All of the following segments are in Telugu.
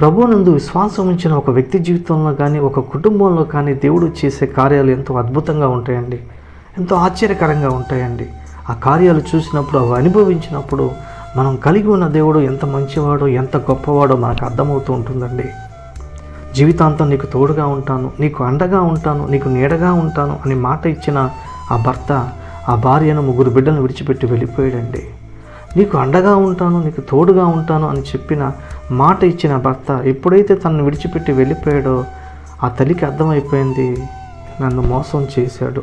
ప్రభువునందు విశ్వాసం ఉంచిన ఒక వ్యక్తి జీవితంలో కానీ ఒక కుటుంబంలో కానీ దేవుడు చేసే కార్యాలు ఎంతో అద్భుతంగా ఉంటాయండి. ఎంతో ఆశ్చర్యకరంగా ఉంటాయండి. ఆ కార్యాలు చూసినప్పుడు అవి అనుభవించినప్పుడు మనం కలిగి ఉన్న దేవుడు ఎంత మంచివాడో ఎంత గొప్పవాడో మనకు అర్థమవుతూ ఉంటుందండి. జీవితాంతం నీకు తోడుగా ఉంటాను నీకు అండగా ఉంటాను నీకు నీడగా ఉంటాను అని మాట ఇచ్చిన ఆ భర్త ఆ భార్యను ముగ్గురు బిడ్డలను విడిచిపెట్టి వెళ్ళిపోయాడండి. నీకు అండగా ఉంటాను నీకు తోడుగా ఉంటాను అని చెప్పిన మాట ఇచ్చిన భర్త ఎప్పుడైతే తనను విడిచిపెట్టి వెళ్ళిపోయాడో ఆ తల్లికి అర్థమైపోయింది నన్ను మోసం చేశాడు.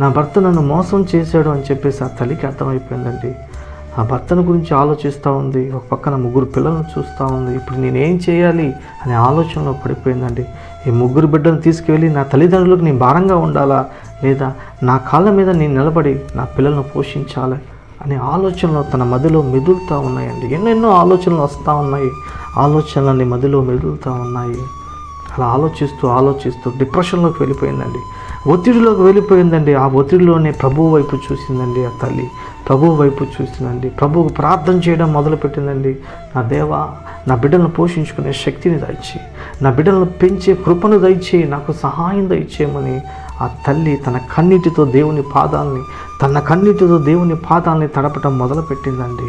నా భర్త నన్ను మోసం చేశాడు అని చెప్పేసి ఆ తల్లికి అర్థమైపోయిందండి. ఆ భర్తను గురించి ఆలోచిస్తూ ఉంది ఒక పక్కన ముగ్గురు పిల్లలను చూస్తూ ఉంది. ఇప్పుడు నేనేం చేయాలి అనే ఆలోచనలో పడిపోయిందండి. ఈ ముగ్గురు బిడ్డను తీసుకువెళ్ళి నా తల్లిదండ్రులకు నేను భారంగా ఉండాలా? లేదా నా కాళ్ళ మీద నేను నిలబడి నా పిల్లలను పోషించాలి? అనే ఆలోచనలు తన మదిలో మెదులుతూ ఉన్నాయండి. ఎన్నెన్నో ఆలోచనలు వస్తూ ఉన్నాయి. ఆలోచనలని మదిలో మెదులుతూ ఉన్నాయి. అలా ఆలోచిస్తూ ఆలోచిస్తూ డిప్రెషన్లోకి వెళ్ళిపోయిందండి. ఒత్తిడిలోకి వెళ్ళిపోయిందండి. ఆ ఒత్తిడిలోనే ప్రభువు వైపు చూసిందండి ఆ తల్లి. ప్రభువు వైపు చూసిందండి. ప్రభువుకు ప్రార్థన చేయడం మొదలుపెట్టిందండి. నా దేవా నా బిడ్డలను పోషించుకునే శక్తిని దయచేయి. నా బిడ్డలను పెంచే కృపను దయచేయి. నాకు సహాయం దయచేయమని ఆ తల్లి తన కన్నీటితో దేవుని పాదాలని తన కన్నీటితో దేవుని పాదాలని తడపటం మొదలుపెట్టిందండి.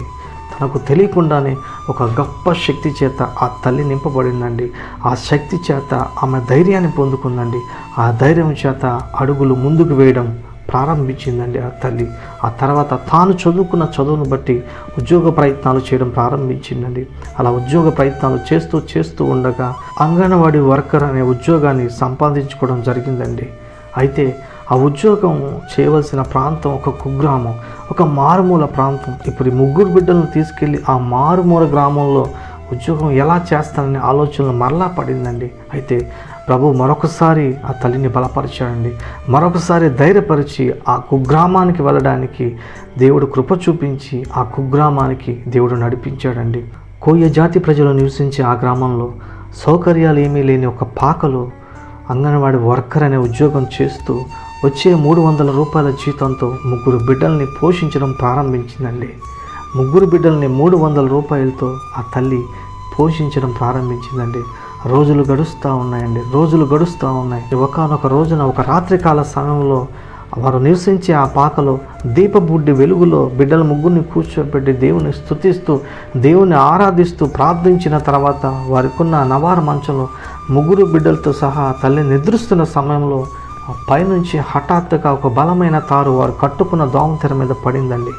తనకు తెలియకుండానే ఒక గొప్ప శక్తి చేత ఆ తల్లి నింపబడిందండి. ఆ శక్తి చేత ఆమె ధైర్యాన్ని పొందుకుందండి. ఆ ధైర్యం చేత అడుగులు ముందుకు వేయడం ప్రారంభించిందండి ఆ తల్లి. ఆ తర్వాత తాను చదువుకున్న చదువును బట్టి ఉద్యోగ ప్రయత్నాలు చేయడం ప్రారంభించిందండి. అలా ఉద్యోగ ప్రయత్నాలు చేస్తూ చేస్తూ ఉండగా అంగన్వాడీ వర్కర్ అనే ఉద్యోగాన్ని సంపాదించుకోవడం జరిగిందండి. అయితే ఆ ఉద్యోగం చేయవలసిన ప్రాంతం ఒక కుగ్రామం ఒక మారుమూల ప్రాంతం. ఇప్పుడు ఈ ముగ్గురు బిడ్డలను తీసుకెళ్ళి ఆ మారుమూల గ్రామంలో ఉద్యోగం ఎలా చేస్తాననే ఆలోచనలు మరలా పడిందండి. అయితే ప్రభు మరొకసారి ఆ తల్లిని బలపరిచాడండి. మరొకసారి ధైర్యపరిచి ఆ కుగ్రామానికి వెళ్ళడానికి దేవుడు కృప చూపించి ఆ కుగ్రామానికి దేవుడు నడిపించాడండి. కోయ జాతి ప్రజలు నివసించే ఆ గ్రామంలో సౌకర్యాలు ఏమీ లేని ఒక పాకలో అంగన్వాడి వర్కర్ అనే ఉద్యోగం చేస్తూ వచ్చే మూడు వందల రూపాయల జీతంతో ముగ్గురు బిడ్డల్ని పోషించడం ప్రారంభించిందండి. ముగ్గురు బిడ్డల్ని మూడు వందల రూపాయలతో ఆ తల్లి పోషించడం ప్రారంభించిందండి. రోజులు గడుస్తూ ఉన్నాయండి. రోజులు గడుస్తూ ఉన్నాయి. ఒకనొక రోజున ఒక రాత్రికాల సమయంలో వారు నివసించే ఆ పాకలో దీపబుడ్డి వెలుగులో బిడ్డల ముగ్గురిని కూర్చోబెట్టి దేవుని స్థుతిస్తూ దేవుని ఆరాధిస్తూ ప్రార్థించిన తర్వాత వారికున్న నవార మంచంలో ముగ్గురు బిడ్డలతో సహా తల్లి నిద్రిస్తున్న సమయంలో పైనుంచి హఠాత్తుగా ఒక బలమైన తారు వారు కట్టుకున్న దోమ తెర మీద పడిందండి.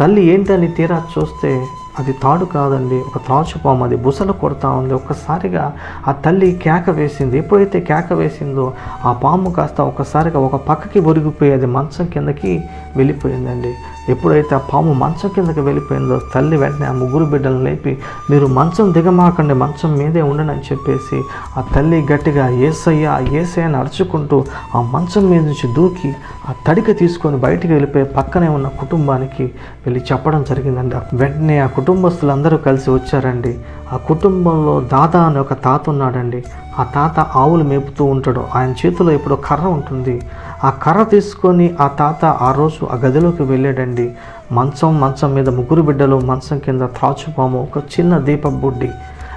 తల్లి ఏంటని తీరా చూస్తే అది తాడు కాదండి ఒక త్రాచుపాము అది బుసలు కొడతా ఉంది. ఒక్కసారిగా ఆ తల్లి కేక వేసింది. ఎప్పుడైతే కేక వేసిందో ఆ పాము కాస్త ఒక్కసారిగా ఒక పక్కకి ఒరిగిపోయి అది మంచం కిందకి వెళ్ళిపోయిందండి. ఎప్పుడైతే ఆ పాము మంచం కిందకి వెళ్ళిపోయిందో తల్లి వెంటనే ఆ ముగ్గురు బిడ్డలను లేపి మీరు మంచం దిగమాకండి మంచం మీదే ఉండండి అని చెప్పేసి ఆ తల్లి గట్టిగా ఏసయ్య ఏసయ్య అని అరుచుకుంటూ ఆ మంచం మీద నుంచి దూకి ఆ తడిక తీసుకొని బయటికి వెళ్ళిపోయి పక్కనే ఉన్న కుటుంబానికి వెళ్ళి చెప్పడం జరిగిందండి వెంటనే ఆ కుటుంబస్తులందరూ కలిసి వచ్చారండి. ఆ కుటుంబంలో దాదా అనే ఒక తాత ఉన్నాడండి. ఆ తాత ఆవులు మేపుతూ ఉంటాడు. ఆయన చేతిలో ఇప్పుడు కర్ర ఉంటుంది. ఆ కర్ర తీసుకొని ఆ తాత ఆ రోజు ఆ గదిలోకి వెళ్ళాడండి. మంచం మంచం మీద ముగ్గురు బిడ్డలు మంచం కింద త్రాచుపాము ఒక చిన్న దీప బుడ్డి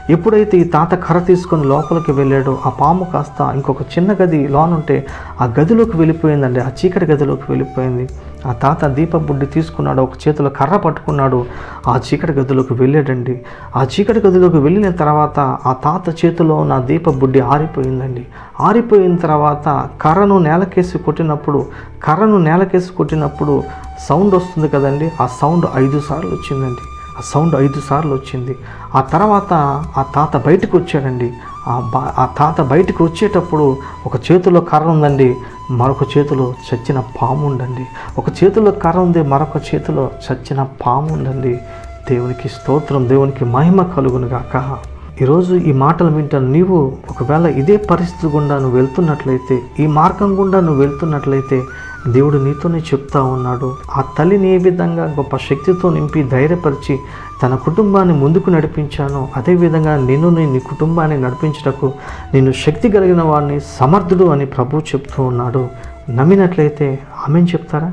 ఎప్పుడైతే ఈ తాత కర్ర తీసుకొని లోపలికి వెళ్ళాడో ఆ పాము కాస్త ఇంకొక చిన్న గది లోనుంటే ఆ గదిలోకి వెళ్ళిపోయిందండి. ఆ చీకటి గదిలోకి వెళ్ళిపోయింది. ఆ తాత దీప బుడ్డి తీసుకున్నాడు ఒక చేతిలో కర్ర పట్టుకున్నాడు ఆ చీకటి గదిలోకి వెళ్ళాడండి. ఆ చీకటి గదిలోకి వెళ్ళిన తర్వాత ఆ తాత చేతిలో నా దీప బుడ్డి ఆరిపోయిందండి. ఆరిపోయిన తర్వాత కర్రను నేలకేసి కొట్టినప్పుడు కర్రను నేలకేసి కొట్టినప్పుడు సౌండ్ వస్తుంది కదండి ఆ సౌండ్ ఐదు సార్లు వచ్చిందండి. ఆ సౌండ్ ఐదు సార్లు వచ్చింది. ఆ తర్వాత ఆ తాత బయటకు వచ్చాడండి. ఆ ఆ తాత బయటకు వచ్చేటప్పుడు ఒక చేతిలో కర్ర ఉందండి మరొక చేతిలో చచ్చిన పాము ఉండండి. ఒక చేతిలో కర్ర ఉంది మరొక చేతిలో చచ్చిన పాము ఉండండి. దేవునికి స్తోత్రం దేవునికి మహిమ కలుగును గాక. ఈరోజు ఈ మాటలు వింటాను. నీవు ఒకవేళ ఇదే పరిస్థితి గుండా నువ్వు వెళ్తున్నట్లయితే ఈ మార్గం గుండా నువ్వు వెళ్తున్నట్లయితే దేవుడు నీతోనే చెప్తా ఉన్నాడు. ఆ తల్లిని ఏ విధంగా గొప్ప శక్తితో నింపి ధైర్యపరిచి తన కుటుంబాన్ని ముందుకు నడిపించానో అదేవిధంగా నిన్ను నీ నీ కుటుంబాన్ని నడిపించటకు నేను శక్తి కలిగిన వాడిని సమర్థుడు అని ప్రభు చెప్తూ ఉన్నాడు. నమ్మినట్లయితే ఆమెను చెప్తారా?